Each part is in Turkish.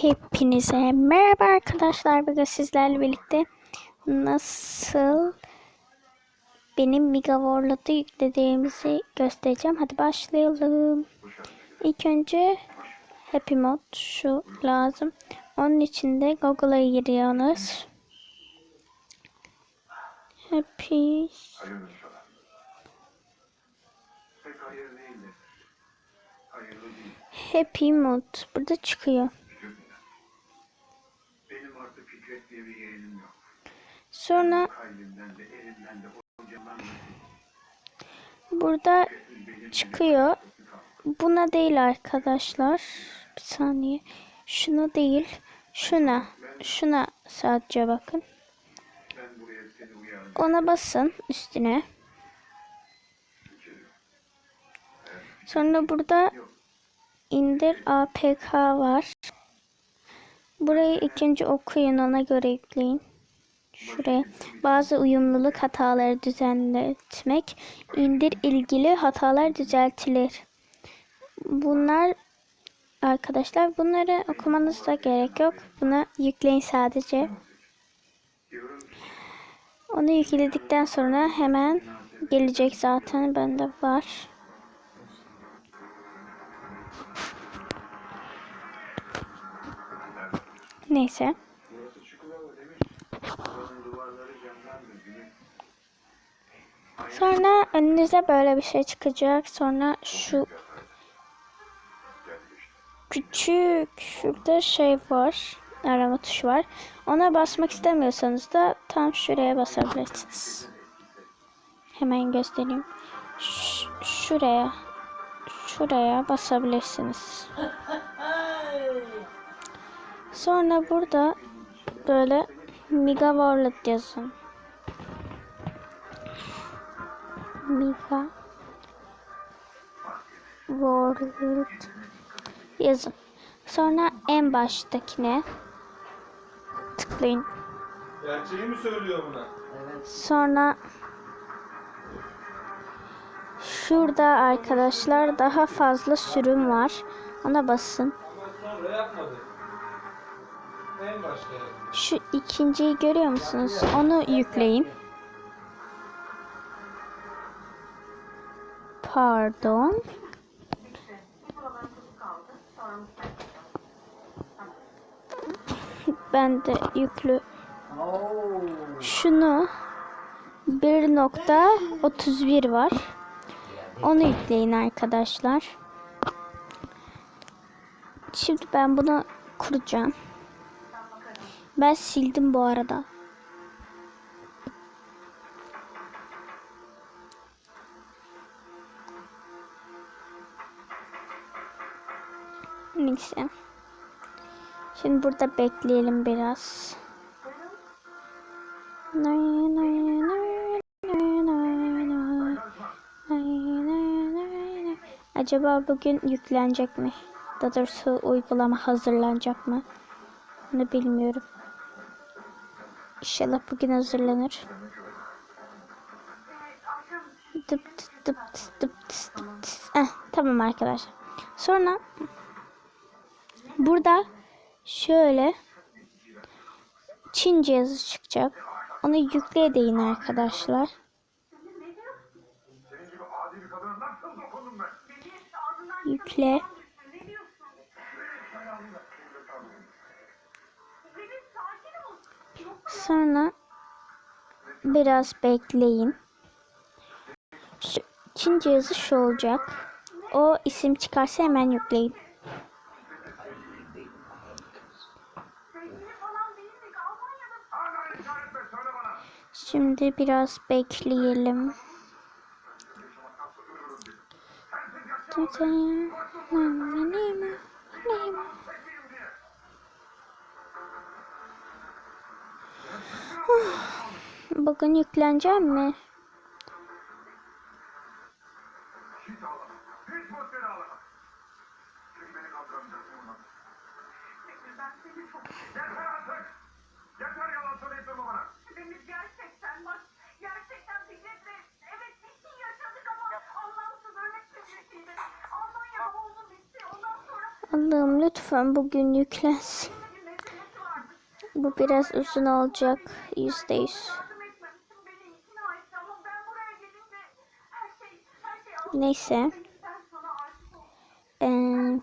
Hepinize merhaba arkadaşlar. Bugün sizlerle birlikte nasıl benim Megawarlord'u yüklediğimizi göstereceğim. Hadi başlayalım. İlk önce Happy Mod şu lazım. Onun için de Google'a giriyorsunuz. Happy. Happy Mod burada çıkıyor. Üzülme. Benim artık Fikret diye bir yeğenim yok. Sonra burada çıkıyor. Buna değil arkadaşlar. Bir saniye. Şuna değil. Şuna. Şuna sadece bakın. Ona basın üstüne. Sonra burada indir APK var. Burayı ikinci okuyun ona göre yükleyin. Şuraya bazı uyumluluk hataları düzenletmek, indir ilgili hatalar düzeltilir. Bunlar arkadaşlar bunları okumanıza gerek yok. Buna yükleyin sadece. Onu yükledikten sonra hemen gelecek zaten bende var. Güneş. Sonra önünüze böyle bir şey çıkacak. Sonra şu küçük şurada şey var. Arama tuşu var. Ona basmak istemiyorsanız da tam şuraya basabilirsiniz. Hemen göstereyim. Ş- şuraya. Şuraya basabilirsiniz. Sonra burada böyle Mega Warlet yazın. Mega Warlet yazın. Sonra en baştakine tıklayın. Gerçeği mi söylüyor buna? Sonra şurada arkadaşlar daha fazla sürüm var. Ona basın. Ama sonra yapmadı. Şu ikinciyi görüyor musunuz? Onu yükleyin. Pardon. Ben de yüklü. Şunu 1.31 var. Onu yükleyin arkadaşlar. Şimdi ben bunu kuracağım. Ben sildim bu arada. Neyse. Şimdi burada bekleyelim biraz. Acaba bugün yüklenecek mi? Daha doğrusu uygulama hazırlanacak mı? Bunu bilmiyorum. İnşallah bugün hazırlanır. Dıp dıp dıp dıp dıp. Eh, tamam arkadaşlar. Sonra burada şöyle Çince yazı çıkacak. Onu yükle deyin arkadaşlar. Senin Sonra biraz bekleyin. Şu Çince yazı şu olacak. O isim çıkarsa hemen yükleyin. Şimdi biraz bekleyelim. Bitti ondan sonra Allah'ım lütfen bugün yüklensin. Bu biraz uzun olacak. Yüzde yüz. Neyse. Ee,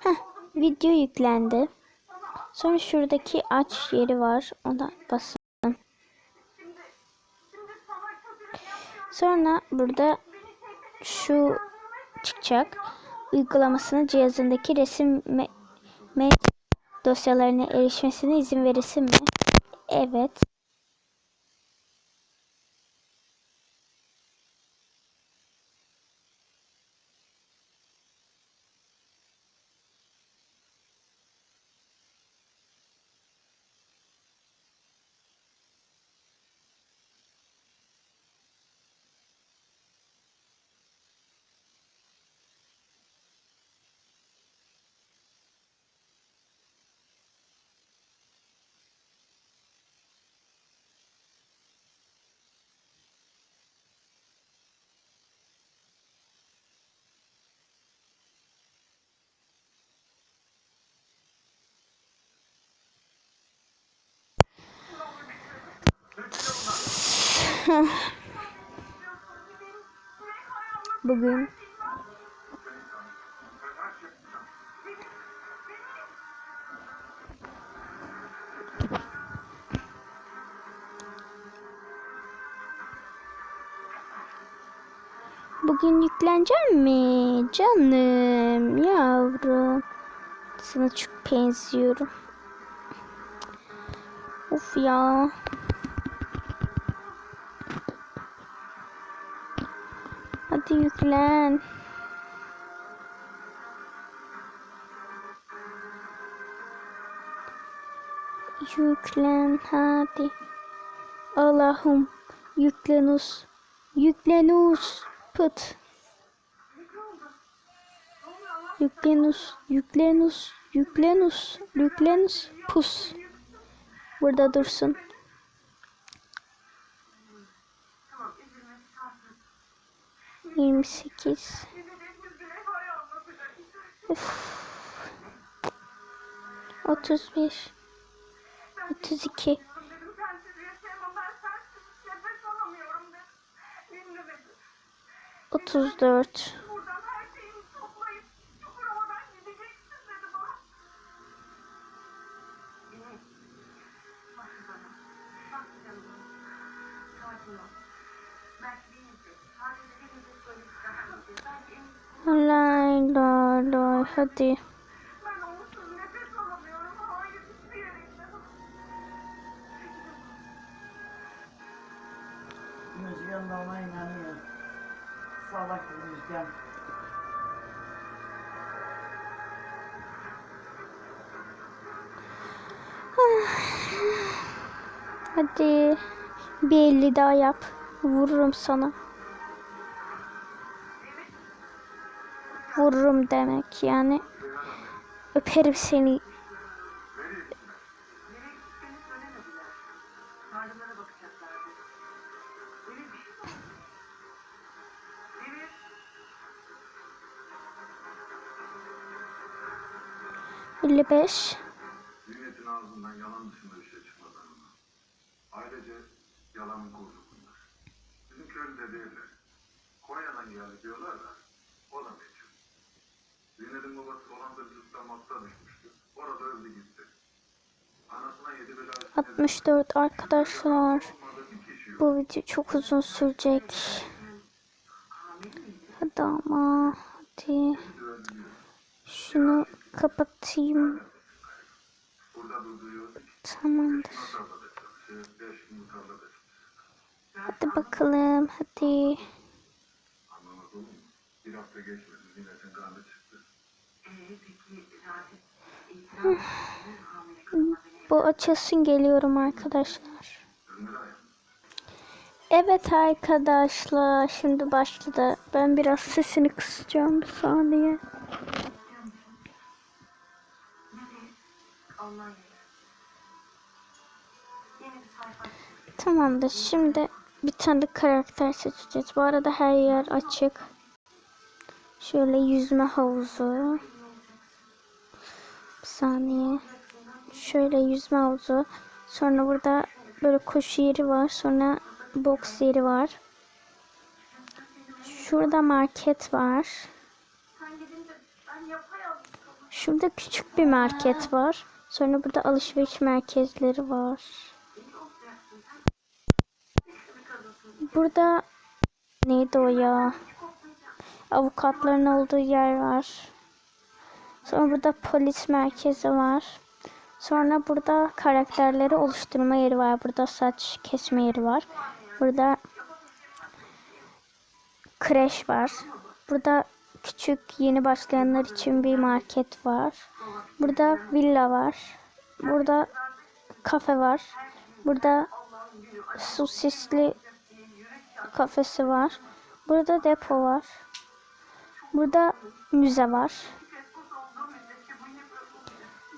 heh, video yüklendi. Sonra şuradaki aç yeri var. Ona basın. Sonra burada şu çıkacak. Uygulamasının cihazındaki resim me- me- dosyalarına erişmesine izin verirsin mi? Evet. Bugün Bugün yüklenecek mi? Canım, yavrum. Sana çok benziyorum. Of ya. Yüklen. Yüklen hadi. Allah'ım yüklenus. Yüklenus. Pıt. Yüklenus. Yüklenus. Yüklenus. Yüklenus. Pus. Burada dursun. Yirmi sekiz. Otuz bir. Otuz iki. Dedim Lay lay lay hadi. Da ona inanıyor. Salak Müjgan. Hadi. Bir elli daha yap. Vururum sana. Vururum demek yani. Öperim seni. Nereye gittiğini 64 arkadaşlar. Bu video çok uzun sürecek. Hadi ama. Hadi. Şunu kapatayım. Tamamdır. Hadi bakalım. Hadi. Bir hafta geçmedi. Zihnet'in kanı Bu açılsın geliyorum arkadaşlar. Evet arkadaşlar şimdi başladı. Ben biraz sesini kısacağım bir saniye. Tamamdır şimdi bir tane karakter seçeceğiz. Bu arada her yer açık. Şöyle yüzme havuzu. Saniye. Şöyle yüzme havuzu. Sonra burada böyle koşu yeri var. Sonra boks yeri var. Şurada market var. Şurada küçük bir market var. Sonra burada alışveriş merkezleri var. Burada neydi o ya? Avukatların olduğu yer var. Sonra burada polis merkezi var. Sonra burada karakterleri oluşturma yeri var. Burada saç kesme yeri var. Burada kreş var. Burada küçük yeni başlayanlar için bir market var. Burada villa var. Burada kafe var. Burada sosisli kafesi var. Burada depo var. Burada müze var.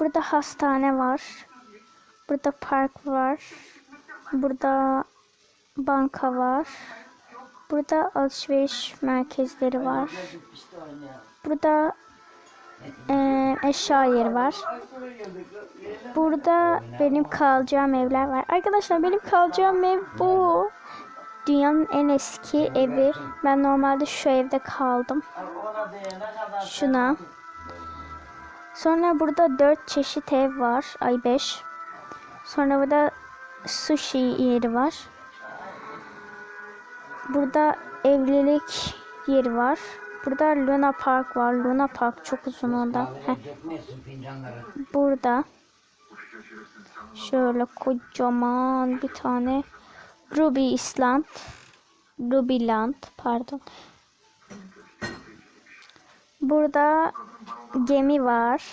Burada hastane var. Burada park var. Burada banka var. Burada alışveriş merkezleri var. Burada eee, eşya yeri var. Burada benim kalacağım evler var. Arkadaşlar benim kalacağım ev bu. Dünyanın en eski evi. Ben normalde şu evde kaldım. Şuna. Sonra burada dört çeşit ev var. Ay beş. Sonra burada sushi yeri var. Burada evlilik yeri var. Burada Luna Park var. Luna Park çok uzun fincanları. Burada şöyle kocaman bir tane Ruby Island Ruby Land pardon. Burada gemi var.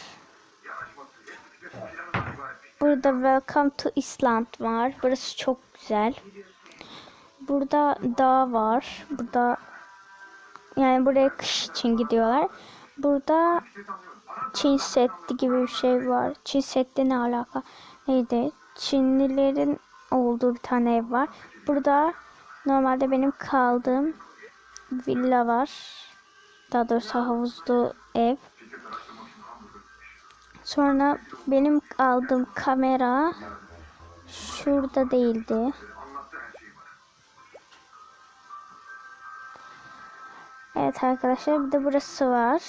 Burada Welcome to Island var. Burası çok güzel. Burada dağ var. Burada yani buraya kış için gidiyorlar. Burada Çin Seddi gibi bir şey var. Çin Seddi ne alaka? Neydi? Çinlilerin olduğu bir tane ev var. Burada normalde benim kaldığım villa var. Daha doğrusu havuzlu ev. Sonra benim aldığım kamera şurada değildi. Evet arkadaşlar bir de burası var.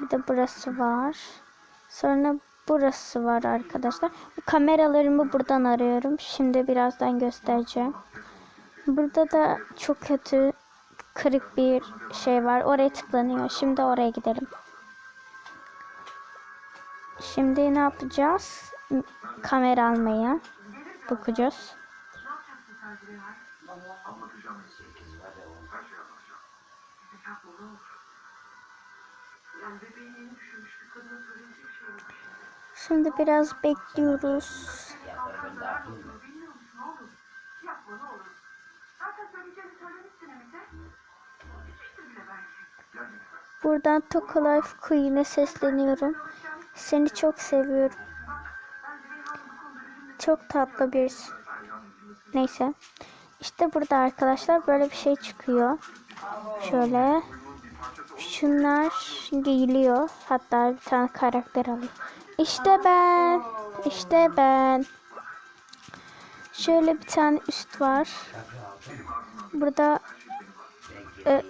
Bir de burası var. Sonra burası var arkadaşlar. Kameralarımı buradan arıyorum. Şimdi birazdan göstereceğim. Burada da çok kötü kırık bir şey var. Oraya tıklanıyor. Şimdi oraya gidelim. Şimdi ne yapacağız? Kamera almaya bakacağız. Şimdi. Biraz bekliyoruz. Buradan Toka Life Queen'e sesleniyorum. Seni çok seviyorum. Çok tatlı bir. Neyse. İşte burada arkadaşlar böyle bir şey çıkıyor. Şöyle. Şunlar giyiliyor. Hatta bir tane karakter alıyor. İşte ben. İşte ben. Şöyle bir tane üst var. Burada e,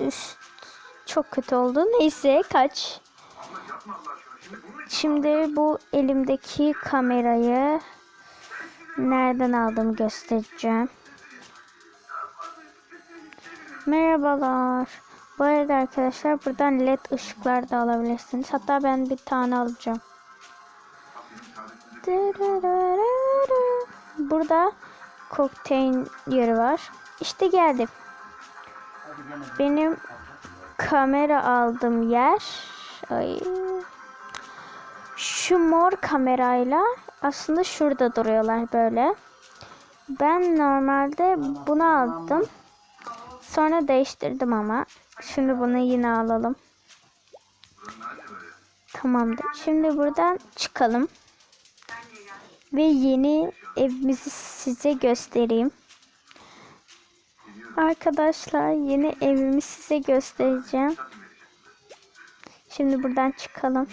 üst çok kötü oldu. Neyse kaç. Şimdi bu elimdeki kamerayı nereden aldığımı göstereceğim. Merhabalar. Bu arada arkadaşlar buradan led ışıklar da alabilirsiniz. Hatta ben bir tane alacağım. Burada kokteyl yeri var. İşte geldim. Benim kamera aldığım yer ay, şu mor kamerayla aslında şurada duruyorlar böyle. Ben normalde bunu aldım. Sonra değiştirdim ama. Şimdi bunu yine alalım. Tamamdır. Şimdi buradan çıkalım. Ve yeni evimizi size göstereyim. Arkadaşlar yeni evimi size göstereceğim. Şimdi buradan çıkalım.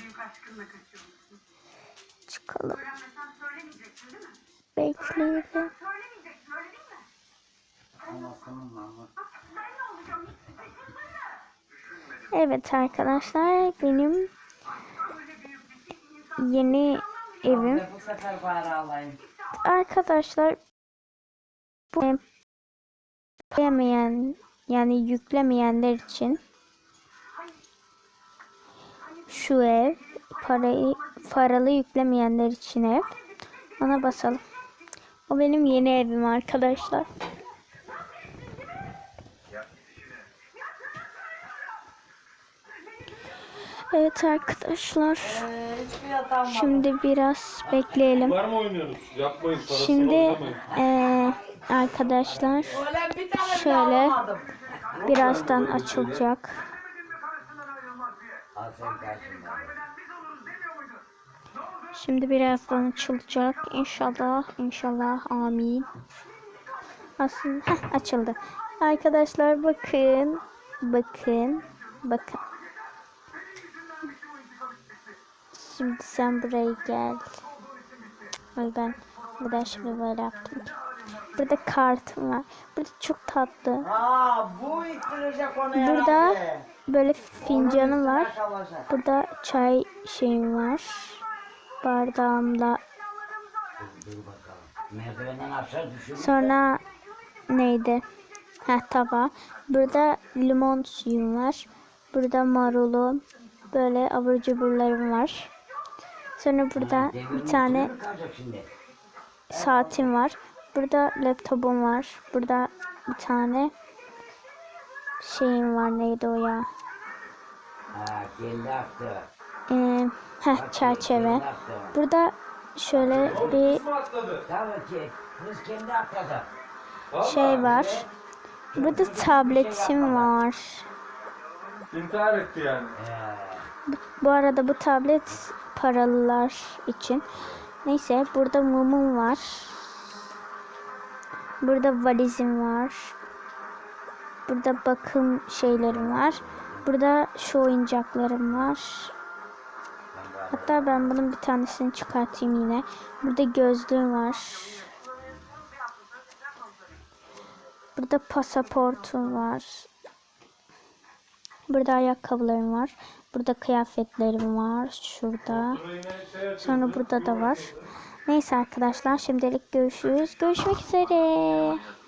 Hiç düşünsene. Evet arkadaşlar benim yeni evim. Ve bu sefer bari alayım. Arkadaşlar bu yüklemeyen yani yüklemeyenler için şu ev parayı paralı yüklemeyenler için ev. Ona basalım. O benim yeni evim arkadaşlar. Evet arkadaşlar. Ee. Şimdi biraz bekleyelim. Var mı oynuyoruz? Yapmayın parasını Şimdi eee, arkadaşlar bir Şöyle. birazdan açılacak. Al sen karşında. Şimdi birazdan açılacak. İnşallah, inşallah, amin. Aslında heh, açıldı. Arkadaşlar bakın, bakın, bakın. Şimdi sen buraya gel. Ay ben neden şimdi böyle yaptım ki? Burada kartım var. Burada çok tatlı. Aa bu Burada böyle fincanım var. Burada çay şeyim var. Bardağımla. Sonra neydi? Ha tava. Burada limon suyum var. Burada marulum. Böyle abur cuburlarım var. Sonra burada bir tane saatim var. Burada laptopum var. Burada bir tane şeyim var. Neydi o ya? Ha kendi aktı. Ee, heh, çerçeve. Burada şöyle bir şey var. Burada tabletim var. İntihar etti yani. Bu arada bu tablet paralılar için. Neyse burada mumum var. Burada valizim var. Burada bakım şeylerim var. Burada şu oyuncaklarım var. Hatta ben bunun bir tanesini çıkartayım yine. Burada gözlüğüm var. Burada pasaportum var. Burada ayakkabılarım var. Burada kıyafetlerim var. Şurada. Sonra burada da var. Neyse arkadaşlar şimdilik görüşürüz. Görüşmek üzere.